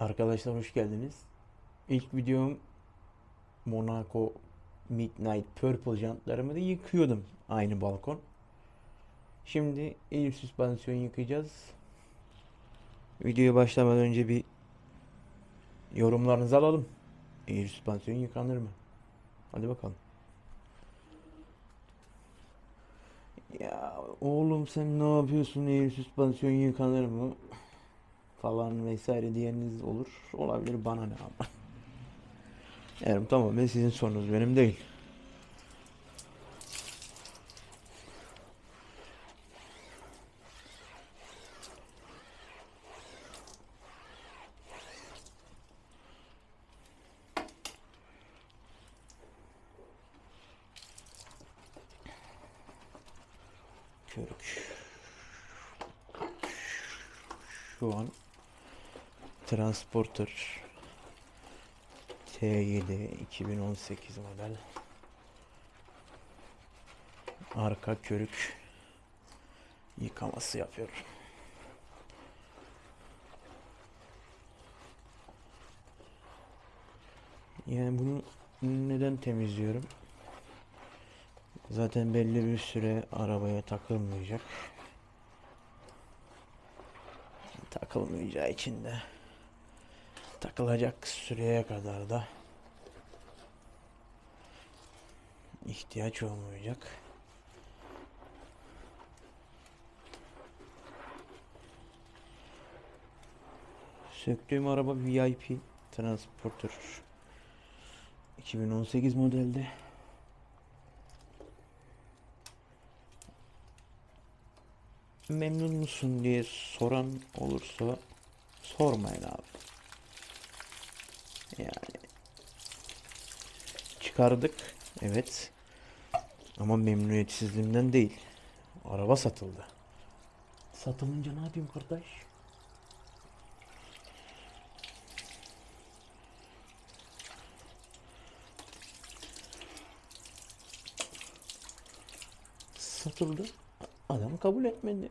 Arkadaşlar hoş geldiniz. İlk videom Monaco Midnight Purple jantlarımı da yıkıyordum aynı balkon. Şimdi Air süspansiyon yıkayacağız. Videoya başlamadan önce bir yorumlarınızı alalım. Air süspansiyon yıkanır mı? Hadi bakalım. Ya oğlum sen ne yapıyorsun? Air süspansiyon yıkanır mı? Falan vesaire diyeniniz olur. Olabilir bana ne ama. Yani tamamen sizin sorunuz benim değil. Körük. Şu an Transporter T7 2018 model arka körük yıkaması yapıyorum. Yani bunu neden temizliyorum? Zaten belli bir süre arabaya takılmayacak. Takılmayacağı için de takılacak süreye kadar da ihtiyaç olmayacak. Söktüğüm araba VIP Transporter 2018 modelde. Memnun musun diye soran olursa sormayın abi. Yani çıkardık evet ama memnuniyetsizliğimden değil. Araba satıldı. Satılınca ne yapayım kardeş? Satıldı. Adam kabul etmedi.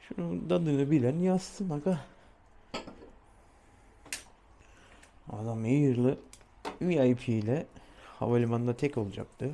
Şunun tadını bilen yazsın aga. Air'lı VIP ile havalimanında tek olacaktı.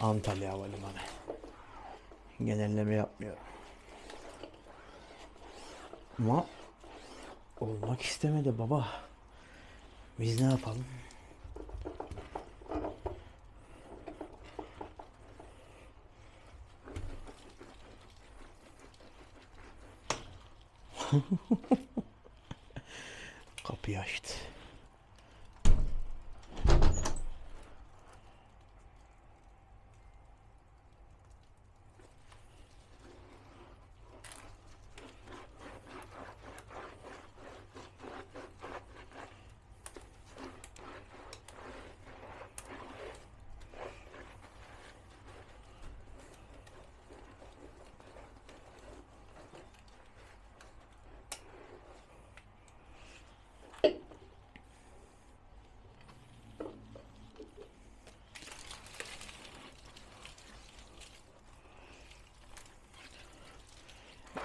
Antalya Havalimanı. Genelleme yapmıyorum. Ama olmak istemedi baba. Biz ne yapalım? Kapıyı açtı.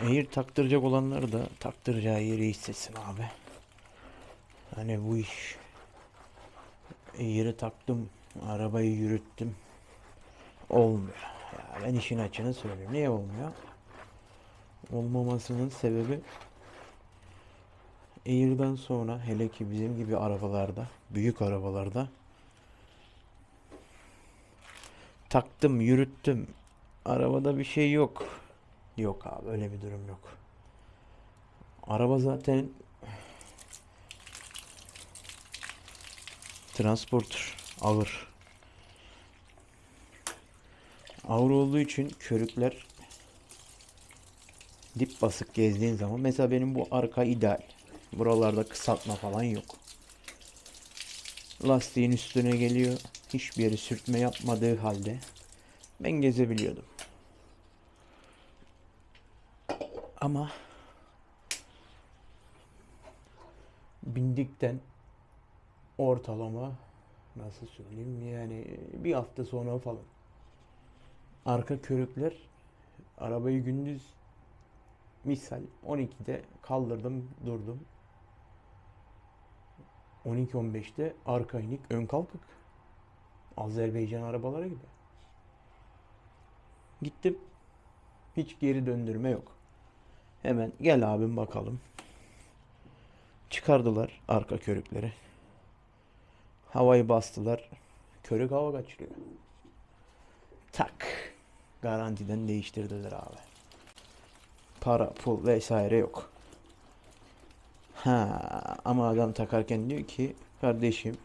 Air taktıracak olanlar da taktıracağı yeri hissetsin abi. Hani bu iş Air'i taktım, arabayı yürüttüm. Olmuyor. Ya ben işin açığını söyleyeyim. Niye olmuyor? Olmamasının sebebi Air'dan sonra hele ki bizim gibi arabalarda, büyük arabalarda taktım, yürüttüm. Arabada bir şey yok. Yok abi öyle bir durum yok. Araba zaten transporter ağır. Ağır olduğu için körükler dip basık gezdiğin zaman mesela benim bu arka ideal. Buralarda kısaltma falan yok. Lastiğin üstüne geliyor. Hiçbir yeri sürtme yapmadığı halde ben gezebiliyordum. Ama bindikten ortalama nasıl söyleyeyim yani bir hafta sonra falan arka körükler arabayı gündüz misal 12'de kaldırdım durdum. 12-15'te arka inik ön kalkık. Azerbaycan arabaları gibi. Gittim. Hiç geri döndürme yok. Hemen gel abim bakalım. Çıkardılar arka körükleri. Havayı bastılar. Körük hava kaçırıyor. Tak. Garantiden değiştirdiler abi. Para, pul vesaire yok. Ha ama adam takarken diyor ki kardeşim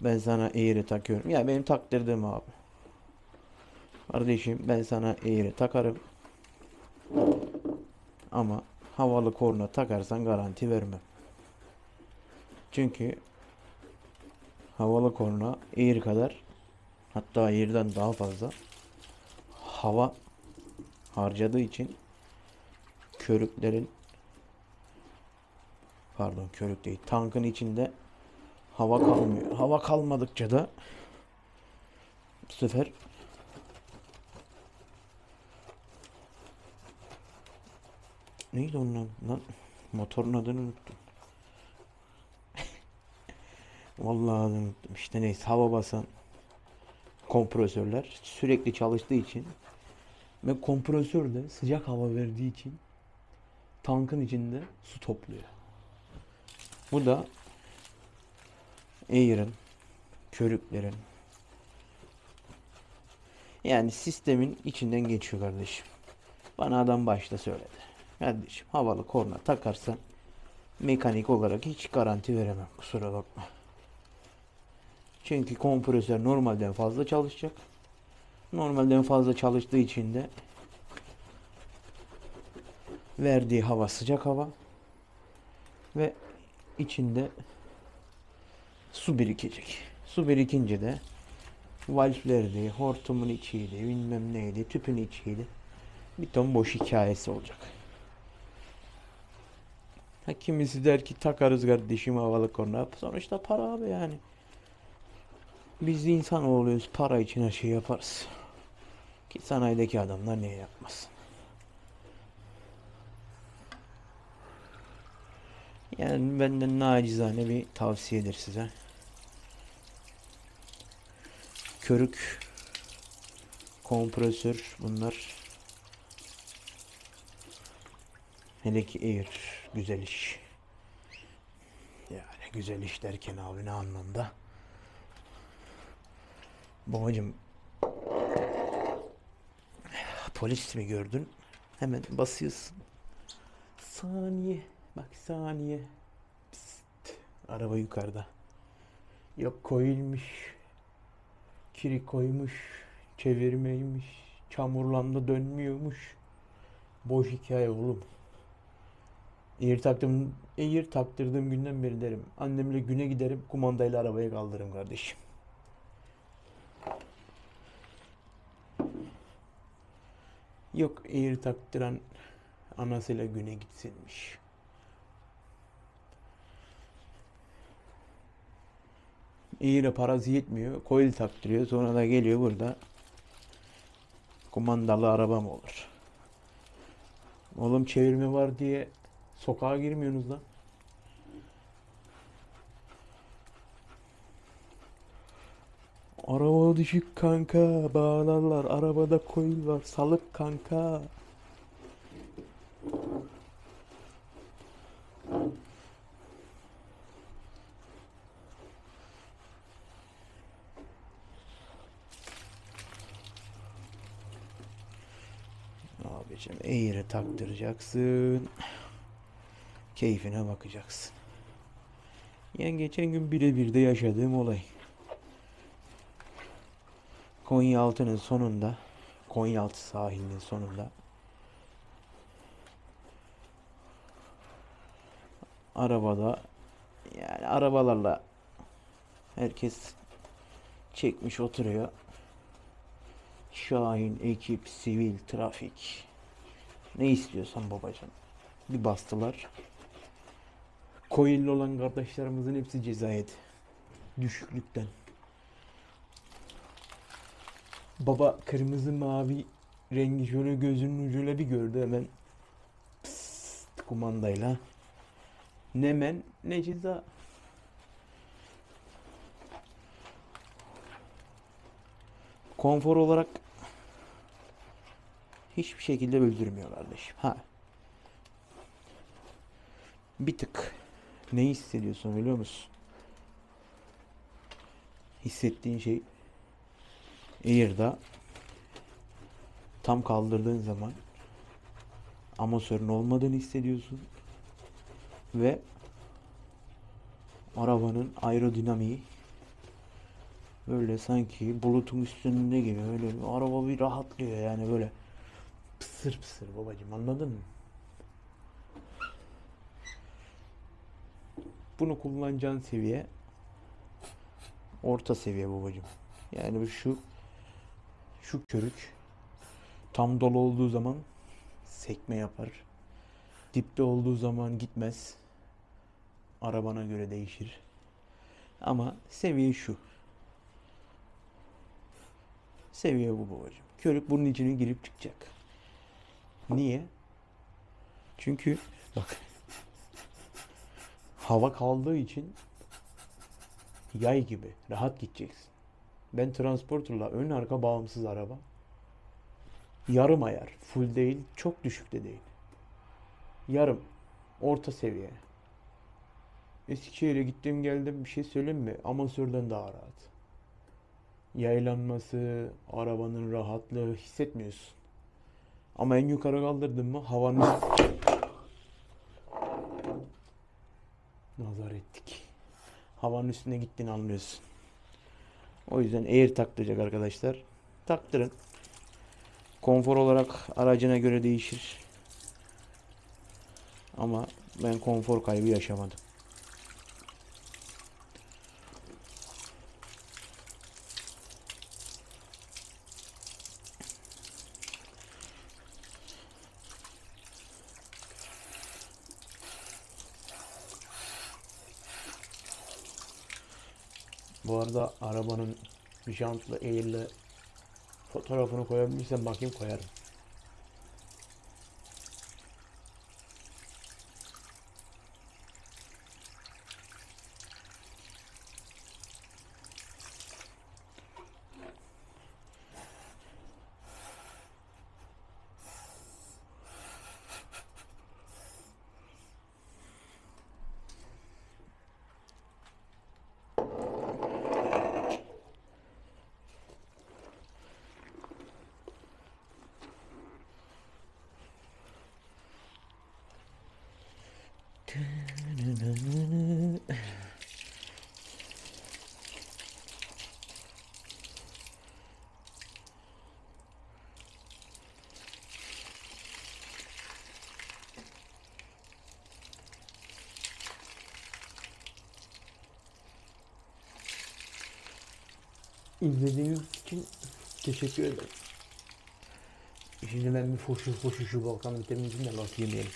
ben sana eğri takıyorum. Ya benim taktırdığım abi. Kardeşim ben sana eğri takarım. Ama havalı korna takarsan garanti vermem. Çünkü havalı korna eğri kadar hatta eğriden daha fazla hava harcadığı için körüklerin pardon körük değil tankın içinde hava kalmıyor. Hava kalmadıkça da bu sefer neydi onun adı lan? Motorun adını unuttum. Vallahi adını unuttum. İşte neyse hava basan kompresörler sürekli çalıştığı için ve kompresör de sıcak hava verdiği için tankın içinde su topluyor. Bu da Air'ın, körüklerin yani sistemin içinden geçiyor kardeşim. Bana adam başta söyledi. Kardeşim havalı korna takarsan mekanik olarak hiç garanti veremem. Kusura bakma. Çünkü kompresör normalden fazla çalışacak. Normalden fazla çalıştığı için de verdiği hava sıcak hava ve içinde su birikecek. Su birikince de valflerdi, hortumun içiydi, bilmem neydi, tüpün içiydi. Bir ton boş hikayesi olacak. Kimisi der ki takarız kardeşim havalı korna. Sonuçta para abi yani. Biz insan oluyoruz. Para için her şeyi yaparız. Ki sanayideki adamlar niye yapmaz? Yani benden nacizane bir tavsiyedir size. Körük, kompresör bunlar. Hele ki Air güzel iş. Yani güzel iş derken abi ne anlamda? Babacım polis mi gördün? Hemen basıyorsun. Saniye. Bak saniye. Psst. Araba yukarıda. Yok koyulmuş. Kiri koymuş. Çevirmeymiş. Çamurlandı dönmüyormuş. Boş hikaye oğlum. Eğir taktım, eğir taktırdığım günden beri derim. Annemle güne giderim, kumandayla arabaya kaldırırım kardeşim. Yok eğir taktıran anasıyla güne gitsinmiş. Eğir'e parası yetmiyor. Coil taktırıyor. Sonra da geliyor burada. Kumandalı arabam olur. Oğlum çevirme var diye sokağa girmiyorsunuz lan. Araba düşük kanka. Bağlarlar. Arabada coil var. Salık kanka. Abicim eğri taktıracaksın. Keyfine bakacaksın. Yani geçen gün birebir de yaşadığım olay. Konyaaltı'nın sonunda, Konyaaltı sahilinin sonunda arabada yani arabalarla herkes çekmiş oturuyor. Şahin, ekip, sivil, trafik. Ne istiyorsan babacığım. Bir bastılar. Coil'li olan kardeşlerimizin hepsi ceza. Düşüklükten. Baba kırmızı mavi rengi şöyle gözünün ucuyla bir gördü hemen kumandayla. Ne men ne ceza. Konfor olarak hiçbir şekilde öldürmüyor kardeşim. Ha. Bir tık ne hissediyorsun biliyor musun? Hissettiğin şey Air'da tam kaldırdığın zaman amatörün olmadığını hissediyorsun ve arabanın aerodinamiği böyle sanki bulutun üstünde gibi öyle bir araba bir rahatlıyor yani böyle pısır pısır babacım anladın mı? Bunu kullanacağın seviye orta seviye babacım. Yani şu şu körük tam dolu olduğu zaman sekme yapar. Dipte olduğu zaman gitmez. Arabana göre değişir. Ama seviye şu. Seviye bu babacığım. Körük bunun içine girip çıkacak. Niye? Çünkü bak hava kaldığı için yay gibi rahat gideceksin. Ben transporterla ön arka bağımsız araba. Yarım ayar. Full değil. Çok düşük de değil. Yarım. Orta seviye. Eskişehir'e gittim geldim bir şey söyleyeyim mi? Amasörden daha rahat. Yaylanması, arabanın rahatlığı hissetmiyorsun. Ama en yukarı kaldırdın mı havanın nazar ettik. Havanın üstüne gittiğini anlıyorsun. O yüzden Air taktıracak arkadaşlar. Taktırın. Konfor olarak aracına göre değişir. Ama ben konfor kaybı yaşamadım. Bu arada arabanın jantlı, air'lı fotoğrafını koyabilirsen bakayım koyarım. İzlediğiniz için teşekkür ederim. Şimdi ben bir foşu foşu şu Balkan temizliğine laf yemeyelim.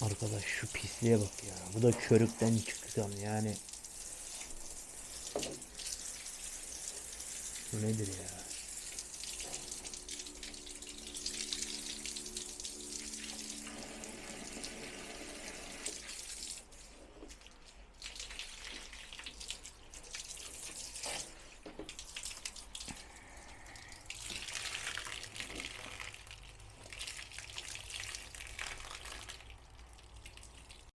Arkadaş şu pisliğe bak ya. Bu da körükten çıksam yani. Bu nedir ya?